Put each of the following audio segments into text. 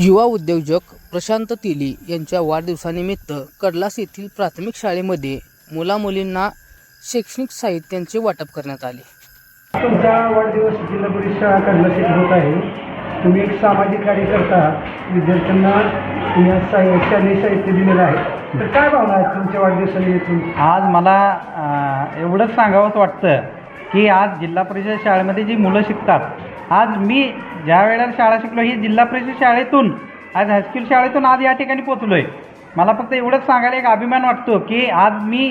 युवा उद्योजक प्रशांत तिली यांच्या वाढदिवसानिमित्त कडलास येथील प्राथमिक शाळेमध्ये मुलामुलींना शैक्षणिक साहित्यांचे वाटप करण्यात आले. तुमचा वाढदिवस जिल्हा परिषद शाळा कडलास येथे होत आहे. तुम्ही एक सामाजिक कार्यकर्ता विद्यार्थ्यांना आज साहि शालेय साहित्य दिलेलं आहे. तर काय भावना आहेत तुमच्या वाढदिवसानिमित्त आज मला अ, एवढंच सांगावंसं वाटतं की आज जिल्हा परिषद शाळेमध्ये जी मुलं शिकतात आज मी ज्या वेळेला शाळा शिकलो ही जिल्हा परिषद शाळेतून आज हायस्कूल शाळेतून आज या ठिकाणी पोचलो आहे मला फक्त एवढंच सांगायला एक अभिमान वाटतो की आज मी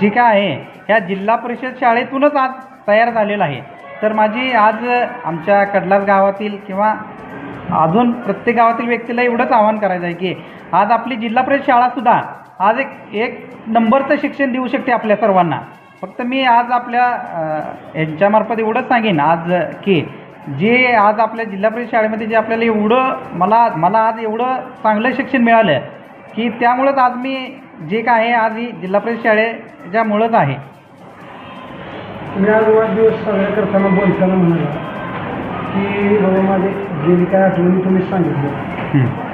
जे काय आहे ह्या जिल्हा परिषद शाळेतूनच आज तयार झालेलं आहे. तर माझी आज आमच्या कडलास गावातील किंवा अजून प्रत्येक गावातील व्यक्तीला एवढंच आवाहन करायचं आहे की आज आपली जिल्हा परिषद शाळासुद्धा आज एक एक नंबरचं शिक्षण देऊ शकते आपल्या सर्वांना. फक्त मी आज आपल्या यांच्यामार्फत एवढंच सांगेन आज की जे आज आपल्या जिल्हा परिषद शाळेमध्ये जे आपल्याला एवढं मला मला आज एवढं चांगलं शिक्षण मिळालं की त्यामुळंच आज मी जे काय आहे आज ही जिल्हा परिषद शाळेच्यामुळंच आहे. तुम्ही आज वाढदिवस साजरा करताना बोलताना म्हणाला. की बाबा माझे जे जे काय आठवणी तुम्ही सांगितलं.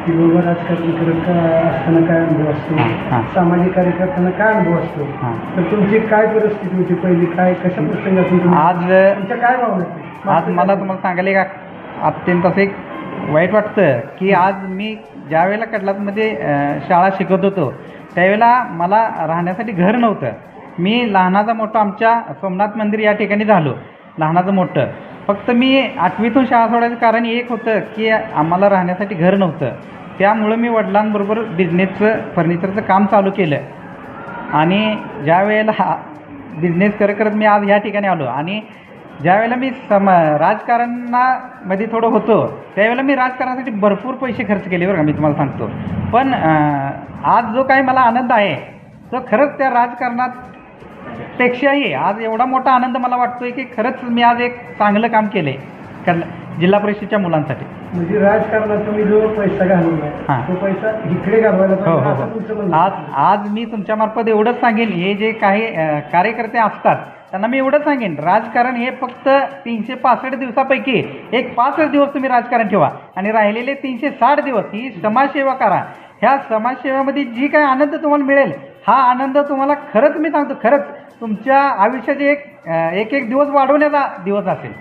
की बाबा राजकारण करत का असताना काय अनुभव असतो. सामाजिक कार्य करताना काय अनुभव असतो. तर तुमची काय परिस्थिती होती पहिली? काय कशा प्रसंगातून तुम्ही आज तुमच्या काय भावना? आज मला तुम्हाला सांगायला एक अत्यंत असं एक वाईट वाटतं की आज मी ज्या वेळेला कडलासमध्ये अ, शाळा शिकत होतो त्यावेळेला मला राहण्यासाठी घर नव्हतं. मी लहानाचा मोठं आमच्या सोमनाथ मंदिर या ठिकाणी झालो. लहानाचं मोठं. फक्त मी आठवीतून शाळा सोडायचं कारण एक होतं की आम्हाला राहण्यासाठी घर नव्हतं. त्यामुळं मी वडिलांबरोबर बिझनेसचं फर्निचरचं काम चालू केलं. आणि ज्या वेळेला हा बिझनेस करत करत मी आज ह्या ठिकाणी आलो. आणि ज्या वेळेला मी सम राजकारणामध्ये थोडं होतो त्यावेळेला मी राजकारणासाठी भरपूर पैसे खर्च केले बरं का मी तुम्हाला सांगतो. पण आज जो काही मला आनंद आहे तो खरंच त्या राजकारणात पेक्षाही आज एवढा मोठा आनंद मला वाटतोय की खरंच मी आज एक चांगलं काम केलं आहे जिल्हा परिषदच्या मुलांसाठी. म्हणजे राजकारणात तुम्ही जो पैसा घालवलाय हां. तो पैसा इकडे घालवायला हो हो हो. आज. आज मी तुमच्यामार्फत एवढंच सांगेन. हे जे काही कार्यकर्ते असतात त्यांना मी एवढंच सांगेन. राजकारण हे फक्त तीनशे पासष्ट दिवसापैकी एक पाचच दिवस तुम्ही राजकारण ठेवा. आणि राहिलेले तीनशे साठ दिवस ही समाजसेवा करा. ह्या समाजसेवेमध्ये जी काही आनंद तुम्हाला मिळेल हा आनंद तुम्हाला खरंच मी सांगतो. खरंच तुमच्या आयुष्याचे एक एक एक दिवस वाढवण्याचा दिवस असेल.